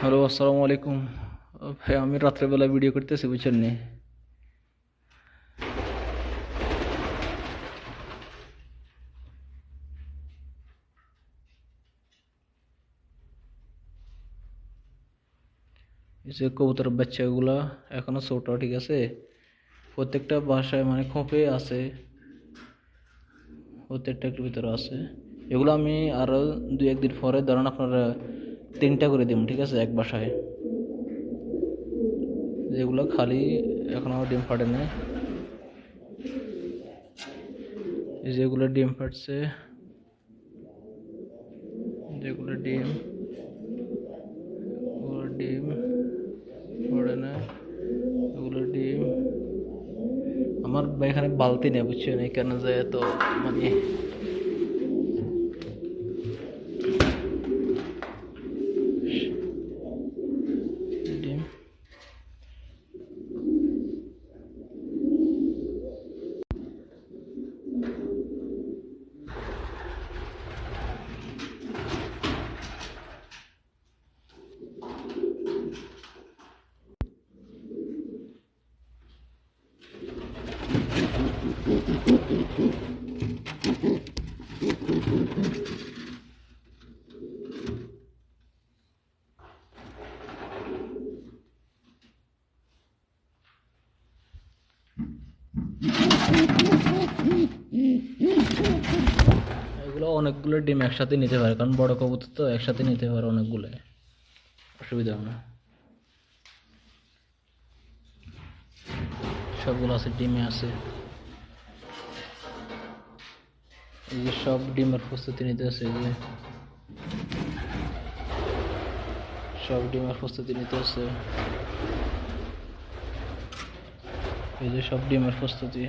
Hello, আসসালামু আলাইকুম। ভাই, আমি রাত্রেবেলা ভিডিও করতেছি, বুঝছেন নি? যে কবুতর বাচ্চাগুলা এখনও ছোট, ঠিক আছে? প্রত্যেকটা বাসায় মানে খোপে আছে। প্রত্যেকটা একটু ভিতরে আছে। এগুলো আমি আরও দু একদিন পরে, ধরেন আপনারা তিনটা করে দিব ঠিক আছে, এক বাসায়। যেগুলো খালি এখন আমার ডিম ফাটে এই যেগুলো ডিম ফাটছে, যেগুলো ডিম ডিম পড়ে না ওগুলো ডিম। আমার এখানে বালতি নেই বুঝছেন? এখানে যে এত মানে ডিম এগুলো অনেকগুলো ডিম একসাথে নিতে পারে, কারণ বড় কবুতর তো একসাথে নিতে পারে অনেকগুলো। অসুবিধা হবে না। সবগুলো আছে, ডিমে আছে। এই যে সব ডিমের প্রস্তুতি নিতে আছে এই যে সব ডিমের প্রস্তুতি নিতে আছে এই যে সব ডিমের প্রস্তুতি।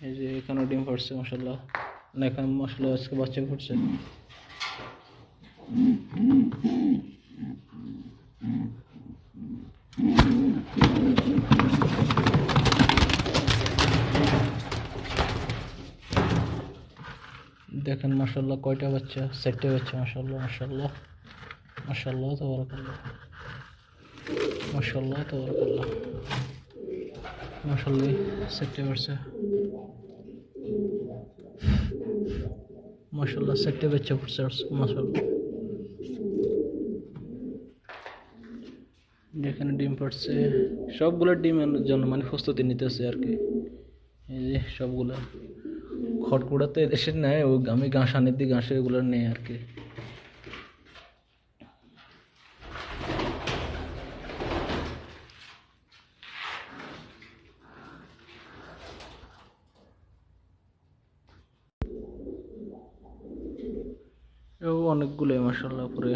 এই যে এখানেও ডিম ফুটছে মশাল্লাহ না এখানে মশলা আজকে বাচ্চা ফুটছে দেখেন মাসাল্লাহ কয়টা বাচ্চা? চারটে বাচ্চা মাসাল্লাহ মাসাল্লাহ মাসাল্লাহ তবরকাল্লাহ। মাসাল্লাহ তবরকাল্লাহ। মাসাল্লাহ চারটে বাচ্চা। মাসাল্লাহ চারটে বাচ্চা ফুটছে মাসাল্লাহ যেখানে ডিম পাড়ছে। সবগুলো ডিমের জন্য মানে প্রস্তুতি নিতেছে আর কি। এই যে সবগুলো। খড়কুড়াতে এদেশের নেয়, ও আমি ঘাস আনি দিই ঘাসে এগুলো নেই আর কি। অনেকগুলো মাসাল্লাহ পরে।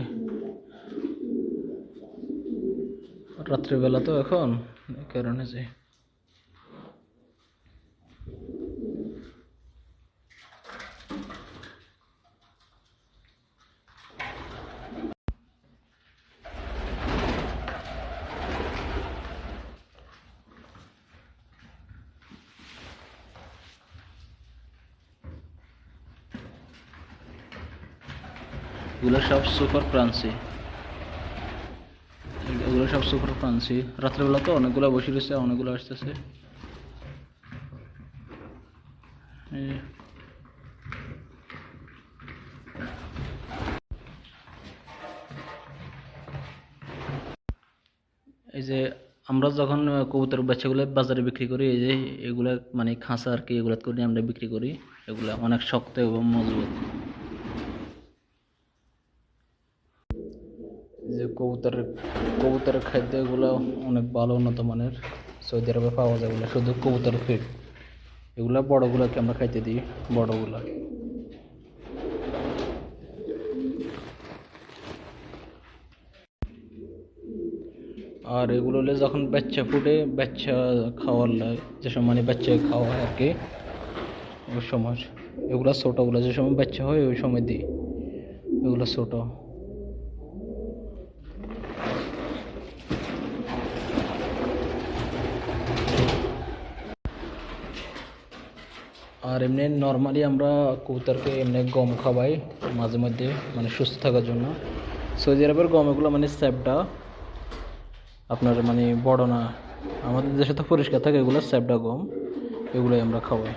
রাত্রেবেলা তো এখন কারণে যে সব সুপার ক্রান্সি সব সুপার ক্রান্সি রাত্রেবেলা তো অনেকগুলো বসে রয়েছে, অনেকগুলো আসতেছে। এই। যে। এই যে আমরা যখন কবুতর বাচ্চাগুলো বাজারে বিক্রি করি, এই যে এগুলা মানে খাঁচা আর কি এগুলা করে আমরা বিক্রি করি, এগুলা অনেক শক্ত এবং মজবুত। কবুতরের কবুতরের খাদ্য এগুলো অনেক ভালো, উন্নত মানের। সৌদি আরবে পাওয়া যায় এগুলো, শুধু কবুতরের ফিড এগুলো বড়গুলোকে আমরা খাইতে দিই, বড়গুলা। আর এগুলো হলে যখন বাচ্চা ফুটে, বাচ্চা খাওয়ার লাগে যে সময় মানে বাচ্চা খাওয়া হয় আর কি, ওই সময়। এগুলো ছোটোগুলো যে সময় বাচ্চা হয়, ওই সময় দিই। এগুলো ছোটো। আর এমনি নর্মালি আমরা কবুতরকে এমনি গম খাওয়াই মাঝে মধ্যে মানে সুস্থ থাকার জন্য। সৌদি আরবের গম, এগুলো মানে স্যাপটা, আপনার মানে বড় না, আমাদের দেশে তো পরিষ্কার থাকে, এগুলো স্যাপটা গম, এগুলোই আমরা খাওয়াই।